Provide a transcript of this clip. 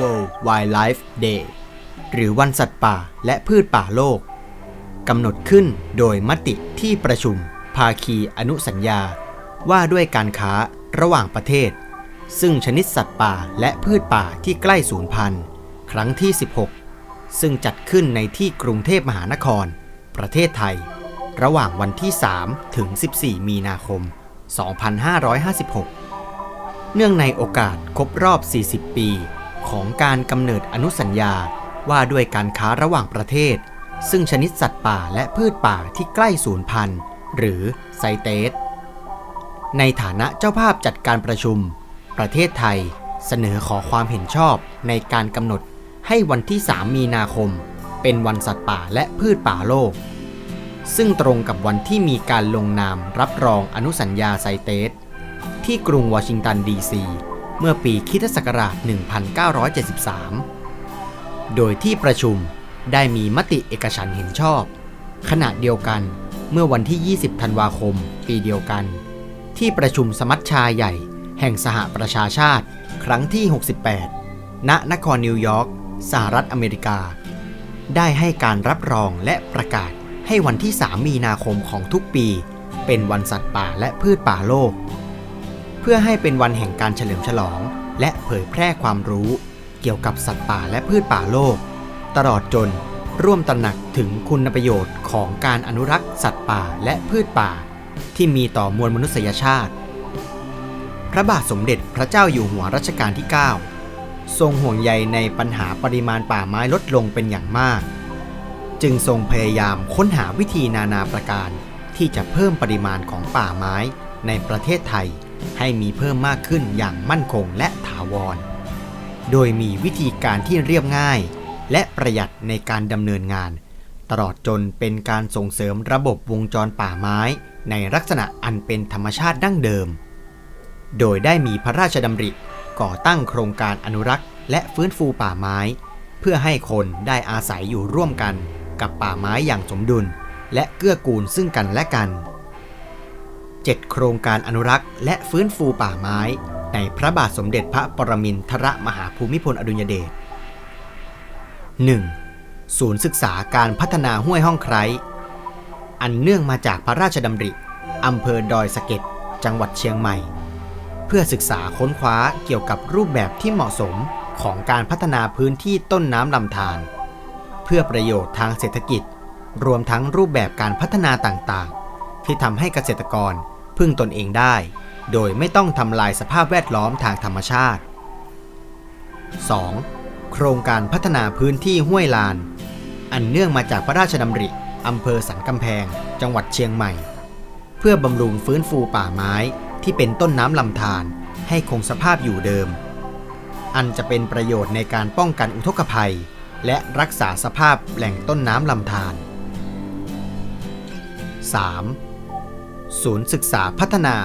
World Wildlife Day หรือวันสัตว์ป่าและพืชป่าโลก กำหนดขึ้นโดยมติที่ประชุม ภาคีอนุสัญญา ว่าด้วยการค้าระหว่างประเทศ ซึ่งชนิดสัตว์ป่าและพืชป่าที่ใกล้สูญพันธุ์ ครั้งที่ 16 ซึ่งจัดขึ้นในที่กรุงเทพมหานคร ประเทศไทย ระหว่างวันที่ 3 ถึง 14 มีนาคม 2556 เนื่องในโอกาสครบรอบ 40 ปี ของการกำเนิดอนุสัญญาว่าด้วยการค้าระหว่างประเทศ ซึ่งชนิดสัตว์ป่าและพืชป่าที่ใกล้สูญพันธุ์ หรือไซเตส ในฐานะเจ้าภาพจัดการประชุม ประเทศไทยเสนอขอความเห็นชอบในการกำหนดให้วันที่ 3 มีนาคม เป็นวันสัตว์ป่าและพืชป่าโลก ซึ่งตรงกับวันที่มีการลงนามรับรองอนุสัญญาไซเตส ที่กรุงวอชิงตันดีซี เมื่อปีคริสตศักราช 1973 โดยที่ประชุมได้มีมติเอกฉันเห็นชอบ ขณะเดียวกันเมื่อวันที่ 20 ธันวาคม ปีเดียวกัน ที่ประชุมสมัชชาใหญ่ แห่งสหประชาชาติ ครั้งที่ 68 ณ นครนิวยอร์ก สหรัฐอเมริกา ได้ให้การรับรองและประกาศให้วันที่ 3 มีนาคมของทุกปี เป็นวันสัตว์ป่าและพืชป่าโลก เพื่อให้เป็นวันแห่งการเฉลิมฉลอง และเผยแพร่ความรู้ เกี่ยวกับสัตว์ป่าและพืชป่าโลก ตลอดจนร่วมตระหนักถึงคุณประโยชน์ของการอนุรักษ์สัตว์ป่าและพืชป่า ที่มีต่อมวลมนุษยชาติ พระบาทสมเด็จพระเจ้าอยู่หัวรัชกาลที่ 9 ทรงห่วงใยในปัญหาปริมาณป่าไม้ลดลงเป็นอย่างมาก จึงทรงพยายามค้นหาวิธีนานาประการ ที่จะเพิ่มปริมาณของป่าไม้ในประเทศไทย ให้มีเพิ่มมากขึ้นอย่างมั่นคงและถาวร โดยมีวิธีการที่เรียบง่าย และประหยัดในการดำเนินงาน ตลอดจนเป็นการส่งเสริมระบบวงจรป่าไม้ ในลักษณะอันเป็นธรรมชาติดั้งเดิม โดยได้มีพระราชดำริก่อตั้งโครงการอนุรักษ์ และฟื้นฟูป่าไม้ เพื่อให้คนได้อาศัยอยู่ร่วมกัน กับป่าไม้อย่างสมดุล และเกื้อกูลซึ่งกันและกัน 7 โครงการอนุรักษ์ และฟื้นฟูป่าไม้ ในพระบาทสมเด็จพระปรมินทรมหาภูมิพลอดุลยเดช 1. ศูนย์ศึกษาการพัฒนาห้วยห้องไคร้อันเนื่องมาจากพระราชดำริอำเภอดอยสะเก็ดจังหวัดเชียงใหม่ เพื่อศึกษาค้นคว้าเกี่ยวกับรูปแบบที่เหมาะสมของการพัฒนาพื้นที่ต้นน้ำลำธารเพื่อประโยชน์ทางเศรษฐกิจ รวมทั้งรูปแบบการพัฒนาต่างๆ ที่ทำให้เกษตรกร พึ่งตนเองได้ โดยไม่ต้องทำลายสภาพแวดล้อมทางธรรมชาติ 2. โครงการพัฒนาพื้นที่ห้วยลาน อันเนื่องมาจากพระราชดำริอำเภอสันกำแพง จังหวัดเชียงใหม่ เพื่อบำรุงฟื้นฟูป่าไม้ที่เป็นต้นน้ำลำธารให้คงสภาพอยู่เดิม อันจะเป็นประโยชน์ในการป้องกันอุทกภัย และรักษาสภาพแหล่งต้นน้ำลำธาร 3. ศูนย์ศึกษาพัฒนา